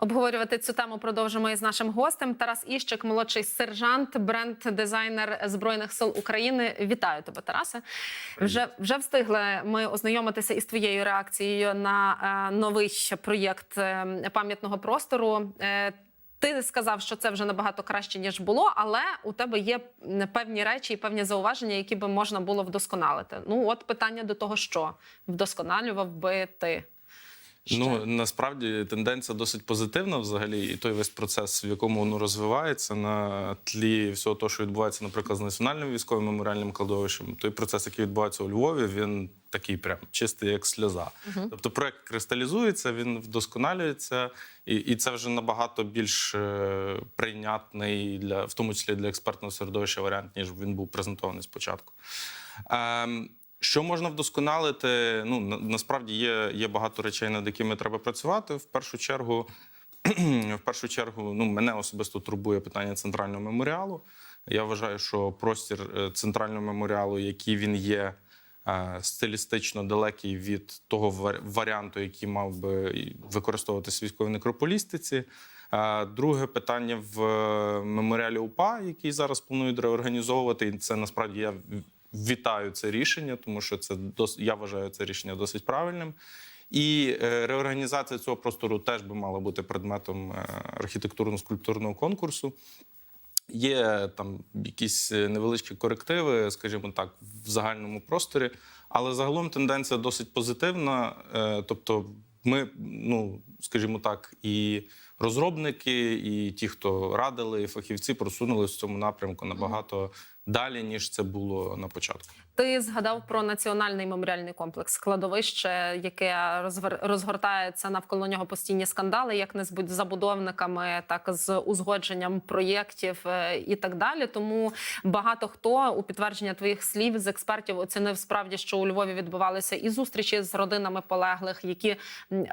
Обговорювати цю тему продовжимо із нашим гостем. Тарас Іщик, молодший сержант, бренд-дизайнер Збройних сил України. Вітаю тебе, Тарасе. Вже вже встигли ми ознайомитися із твоєю реакцією на е, новий проєкт е, пам'ятного простору. Е, ти сказав, що це вже набагато краще ніж було, але у тебе є певні речі і певні зауваження, які би можна було вдосконалити. Ну, от питання до того, що вдосконалював би ти. Ще? Ну насправді тенденція досить позитивна взагалі, і той весь процес, в якому воно розвивається на тлі всього того, що відбувається, наприклад, з національним військовим меморіальним кладовищем. Той процес, який відбувається у Львові, він такий прям чистий, як сльоза. Тобто проект кристалізується, він вдосконалюється, і, і це вже набагато більш е, прийнятний для, в тому числі для експертного середовища варіант, ніж він був презентований спочатку. Ем, що можна вдосконалити? Ну насправді є, є багато речей, над якими треба працювати. В першу чергу, в першу чергу, ну мене особисто турбує питання центрального меморіалу. Я вважаю, що простір е, центрального меморіалу, який він є, е, стилістично далекий від того варіанту, який мав би використовуватися військовій некрополістиці. Е, Друге питання в меморіалі УПА, який зараз планують реорганізовувати. І це насправді я вітаю це рішення, тому що це дос... я вважаю це рішення досить правильним. І е, реорганізація цього простору теж би мала бути предметом е, архітектурно-скульптурного конкурсу. Є там якісь е, невеличкі корективи, скажімо так, в загальному просторі, але загалом тенденція досить позитивна. Тобто, ми, ну скажімо так, і розробники, і ті, хто радили, і фахівці просунулися в цьому напрямку набагато далі, ніж це було на початку. Ти згадав про національний меморіальний комплекс, складовище, яке розгортається навколо нього постійні скандали, як не з забудовниками, так з узгодженням проєктів е, і так далі. Тому багато хто у підтвердження твоїх слів з експертів оцінив справді, що у Львові відбувалися і зустрічі з родинами полеглих, які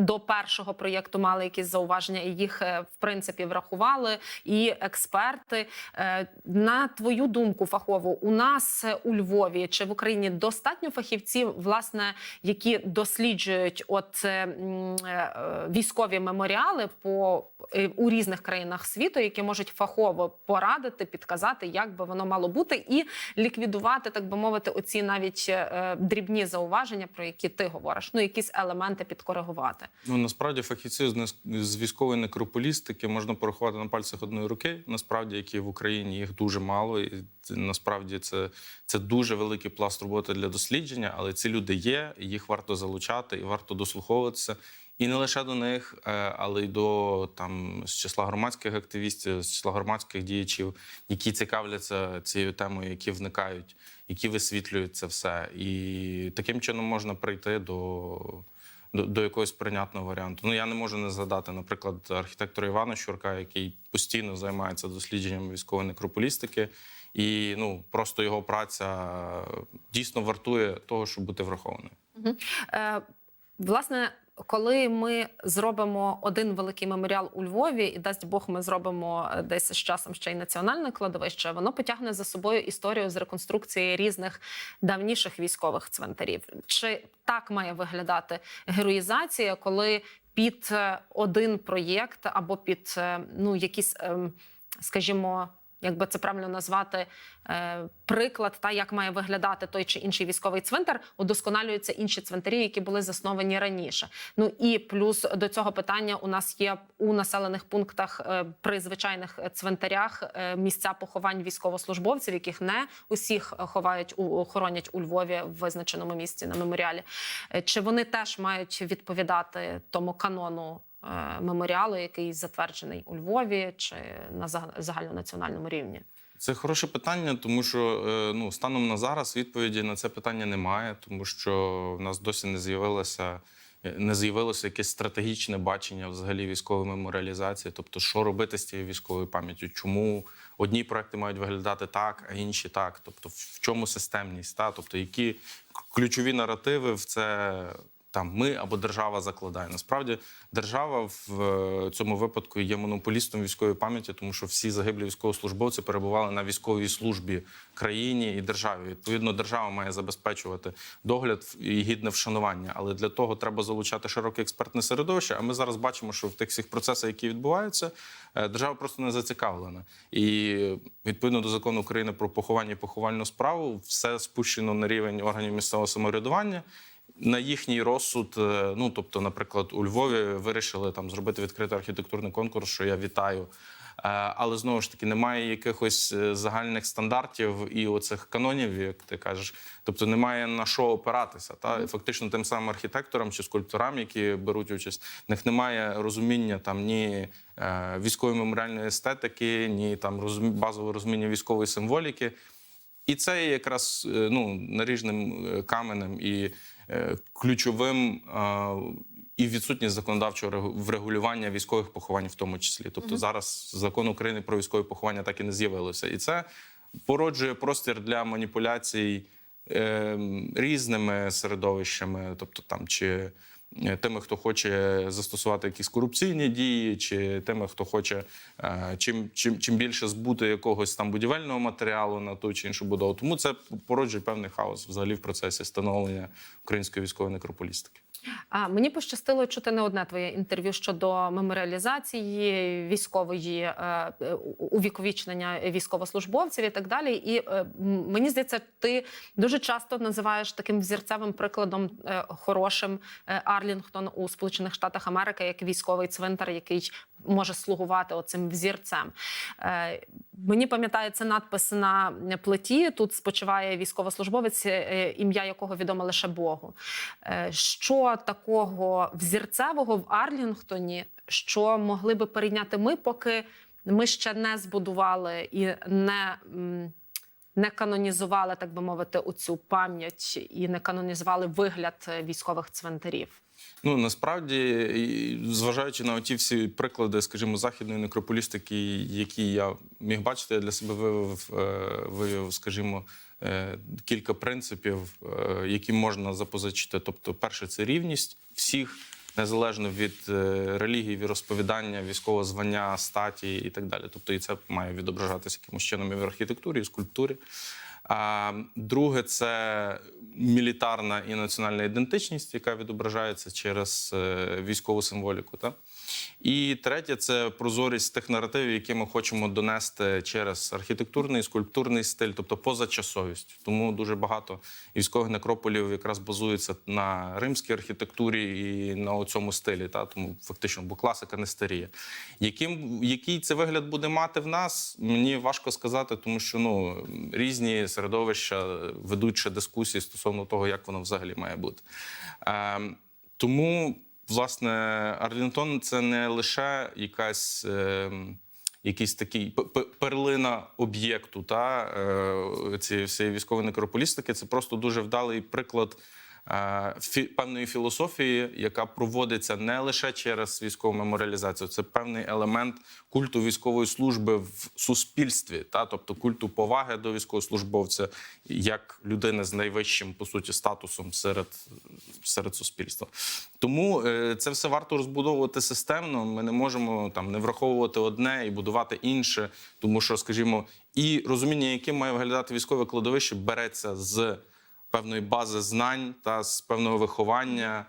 до першого проєкту мали якісь зауваження, і їх е, в принципі врахували. І експерти Е, на твою думку, фахову, у нас у Львові чи в Україні достатньо фахівців, власне, які досліджують от е, е, військові меморіали по у різних країнах світу, які можуть фахово порадити, підказати, як би воно мало бути, і ліквідувати, так би мовити, оці навіть е, дрібні зауваження, про які ти говориш. Ну якісь елементи підкоригувати. Ну насправді фахівців з військової некрополістики можна порахувати на пальцях одної руки. Насправді, які в Україні їх дуже мало, і насправді це, це дуже великий пласт роботи для дослідження, але ці люди є, їх варто залучати і варто дослуховуватися. І не лише до них, е, але й до там з числа громадських активістів, з числа громадських діячів, які цікавляться цією темою, які вникають, які висвітлюють це все. І таким чином можна прийти до до, до якогось прийнятного варіанту. Ну я не можу не згадати, наприклад, архітектора Івана Щурка, який постійно займається дослідженням військової некрополістики, і ну просто його праця дійсно вартує того, щоб бути врахованою. Е, власне, коли ми зробимо один великий меморіал у Львові, і дасть Бог, ми зробимо е, десь з часом ще й національне кладовище, воно потягне за собою історію з реконструкції різних давніших військових цвинтарів. Чи так має виглядати героїзація, коли під е, один проєкт або під е, ну якісь, ем, скажімо. Як би це правильно назвати е, приклад, та як має виглядати той чи інший військовий цвинтар, удосконалюються інші цвинтарі, які були засновані раніше. Ну і плюс до цього питання у нас є у населених пунктах е, при звичайних цвинтарях е, місця поховань військовослужбовців, яких не усіх ховають у хоронять у Львові в визначеному місці на меморіалі. Чи вони теж мають відповідати тому канону? Е, Меморіалу, який затверджений у Львові чи на заг- загальнонаціональному рівні, Це хороше питання, тому що е, ну станом на зараз відповіді на це питання немає, тому що в нас досі не з'явилося. Не з'явилося якесь стратегічне бачення взагалі військової меморіалізації, тобто, що робити з цією військовою пам'яттю, чому одні проекти мають виглядати так, а інші так. Тобто, в чому системність, та тобто, які ключові наративи в це там ми або держава закладає. Насправді держава в е, цьому випадку є монополістом військової пам'яті, тому що всі загиблі військовослужбовці перебували на військовій службі країні і державі. Відповідно, держава має забезпечувати догляд і гідне вшанування. Але для того треба залучати широке експертне середовище. А ми зараз бачимо, що в тих всіх процесах, які відбуваються, е, держава просто не зацікавлена. І відповідно до закону України про поховання і поховальну справу, все спущено на рівень органів місцевого самоврядування. На їхній розсуд, е, ну тобто, наприклад, у Львові вирішили там зробити відкритий архітектурний конкурс, що я вітаю. Е, Але знову ж таки немає якихось е, загальних стандартів і оцих канонів, як ти кажеш. Тобто немає на що опиратися. Та фактично тим самим архітекторам чи скульпторам, які беруть участь, в них немає розуміння там ні військової меморіальної естетики, ні там базового розуміння військової символіки. І це є якраз ну, наріжним каменем і ключовим е, і відсутність законодавчого регу- врегулювання військових поховань, в тому числі. Тобто зараз закон України про військові поховання так і не з'явилося. І це породжує простір для маніпуляцій е, різними середовищами, тобто там чи. Е, Тими, хто хоче застосувати якісь корупційні дії, чи тими, хто хоче е, чим, чим, чим більше збути якогось там будівельного матеріалу на ту чи іншу будову. Тому це породжує певний хаос взагалі в процесі становлення української військової некрополістики. А мені пощастило чути не одне твоє інтерв'ю щодо меморіалізації військової е, увіковічнення військовослужбовців і так далі. І е, мені здається, ти дуже часто називаєш таким взірцевим прикладом е, хорошим Арлінгтон у Сполучених Штатах Америки як військовий цвинтар, який може слугувати оцим взірцем. Е, Мені пам'ятається надпис на плиті. Тут спочиває військовослужбовець, е, ім'я якого відомо лише Богу. Е, Що такого взірцевого в Арлінгтоні, що могли би перейняти ми, поки ми ще не збудували і не. Не канонізували, так би мовити, оцю пам'ять і не канонізували вигляд військових цвинтарів. Ну насправді, зважаючи на ті всі приклади, скажімо, західної некрополістики, які я міг бачити, я для себе виявив, е, виявив, скажімо, е, кілька принципів, е, які можна запозичити. Тобто, перше це рівність всіх. Незалежно від релігії, віросповідання, військового звання, статі і так далі. Тобто, і це має відображатися якимось чином і в архітектурі, і в скульптурі. Друге, це мілітарна і національна ідентичність, яка відображається через е, військову символіку. Та? І третє це прозорість тих наративів, які ми хочемо донести через архітектурний, скульптурний стиль, тобто позачасовість. Тому дуже багато військових некрополів якраз базуються на римській архітектурі і на цьому стилі. Та? Тому фактично, бо класика не старіє. Яким, який це вигляд буде мати в нас, мені важко сказати, тому що ну, різні середовища ведучи дискусії стосовно того, як воно взагалі має бути. Ем, тому, власне, Арлінтон це не лише якась. ем, Якийсь такий перлина об'єкту та е, цієї всієї військової некрополістики. Це просто дуже вдалий приклад певної філософії, яка проводиться не лише через військову меморіалізацію, це певний елемент культу військової служби в суспільстві, та тобто культу поваги до військовослужбовця як людини з найвищим по суті статусом серед, серед суспільства. Тому е, це все варто розбудовувати системно. Ми не можемо там не враховувати одне і будувати інше, тому що, скажімо, і розуміння, яким має виглядати військове кладовище, береться з певної бази знань та з певного виховання.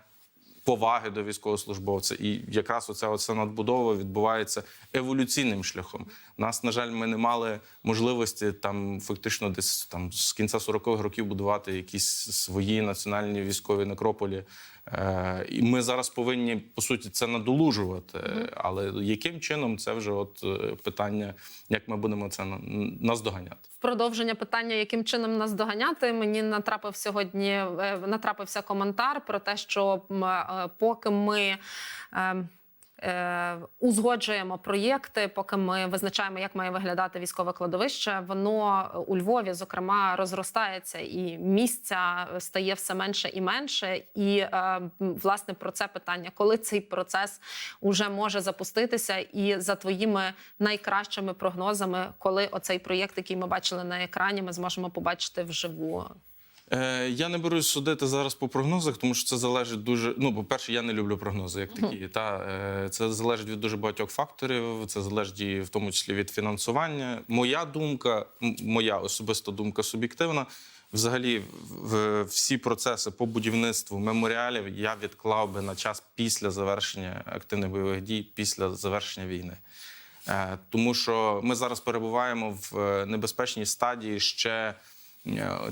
Поваги до військовослужбовця, і якраз оця оця надбудова відбувається еволюційним шляхом. Нас, на жаль, ми не мали можливості там фактично десь там з кінця 40-х років будувати якісь свої національні військові некрополі. Е, і ми зараз повинні по суті це надолужувати. Але яким чином це вже от е, питання, як ми будемо це на- наздоганяти? В продовження питання, яким чином наздоганяти, мені натрапив сьогодні е, натрапився коментар про те, що поки ми. Е, е, Узгоджуємо проєкти, поки ми визначаємо, як має виглядати військове кладовище. Воно у Львові, зокрема, розростається, і місця стає все менше і менше. І е, власне про це питання, коли цей процес уже може запуститися, і за твоїми найкращими прогнозами, коли оцей проєкт, який ми бачили на екрані, ми зможемо побачити вживу. Е, я не берусь судити зараз по прогнозах, тому що це залежить дуже. Ну, по-перше, я не люблю прогнози як такі. Та е, це залежить від дуже багатьох факторів. Це залежить і в тому числі від фінансування. Моя думка, моя особиста думка суб'єктивна. Взагалі, в, всі процеси по будівництву меморіалів я відклав би на час після завершення активних бойових дій, після завершення війни. Е, Тому що ми зараз перебуваємо в небезпечній стадії ще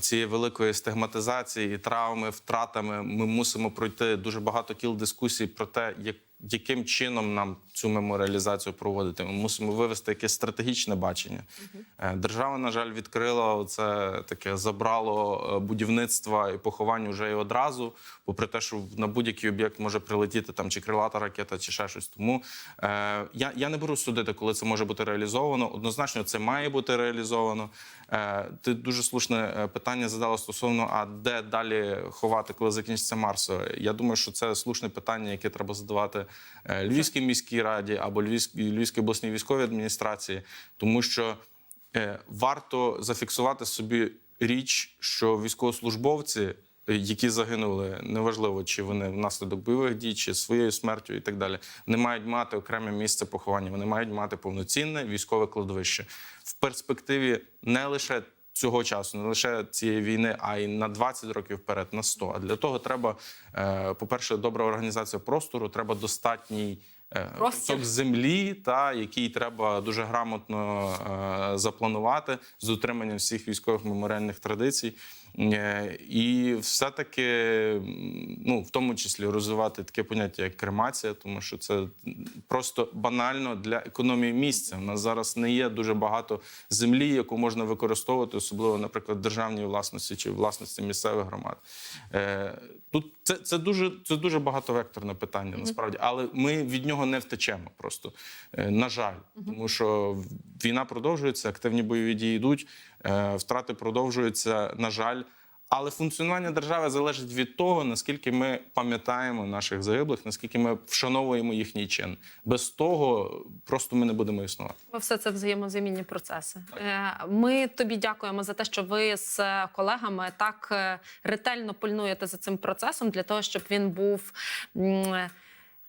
цієї великої стигматизації, травми, втратами. Ми мусимо пройти дуже багато кіл дискусій про те, як, яким чином нам цю меморіалізацію проводити. Ми мусимо вивести якесь стратегічне бачення. Е, Держава, на жаль, відкрила це таке забрало е, будівництва і поховань уже і одразу, попри те, що на будь-який об'єкт може прилетіти там чи крилата ракета, чи ще щось. Тому е, я, я не беру судити, коли це може бути реалізовано. Однозначно, це має бути реалізовано. Е, ти дуже слушне е, питання задала стосовно, а де далі ховати, коли закінчиться Марсо. Я думаю, що це слушне питання, яке треба задавати Львівській міській раді або Львівській, Львівській обласній військовій адміністрації, тому що е, варто зафіксувати собі річ, що військовослужбовці, е, які загинули, неважливо, чи вони внаслідок бойових дій, чи своєю смертю і так далі, не мають мати окреме місце поховання. Вони мають мати повноцінне військове кладовище в перспективі не лише. Цього часу не лише цієї війни, а й на 20 років вперед, на 100. А для того треба, е, по-перше, добра організація простору, треба достатній. Кусок землі, та який треба дуже грамотно е, запланувати з дотриманням всіх військових меморіальних традицій. Е, І все-таки, ну, в тому числі розвивати таке поняття, як кремація, тому що це просто банально для економії місця. У нас зараз не є дуже багато землі, яку можна використовувати, особливо, наприклад, державній власності чи власності місцевих громад. Е, Тут це, це дуже це дуже багатовекторне питання, насправді, але ми від нього не втечемо. Просто Е, на жаль, тому що війна продовжується, активні бойові дії йдуть, е, втрати продовжуються, на жаль. Але функціонування держави залежить від того, наскільки ми пам'ятаємо наших загиблих, наскільки ми вшановуємо їхній чин. Без того просто ми не будемо існувати. Все це взаємозамінні процеси. Е, Ми тобі дякуємо за те, що ви з е, колегами так е, ретельно пильнуєте за цим процесом для того, щоб він був.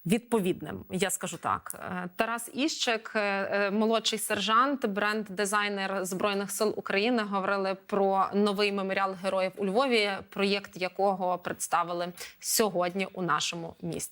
Відповідним, я скажу так. Е, Тарас Іщик, е, е, молодший сержант, бренд-дизайнер Збройних сил України, говорили про новий меморіал героїв у Львові, проєкт якого представили сьогодні у нашому місті.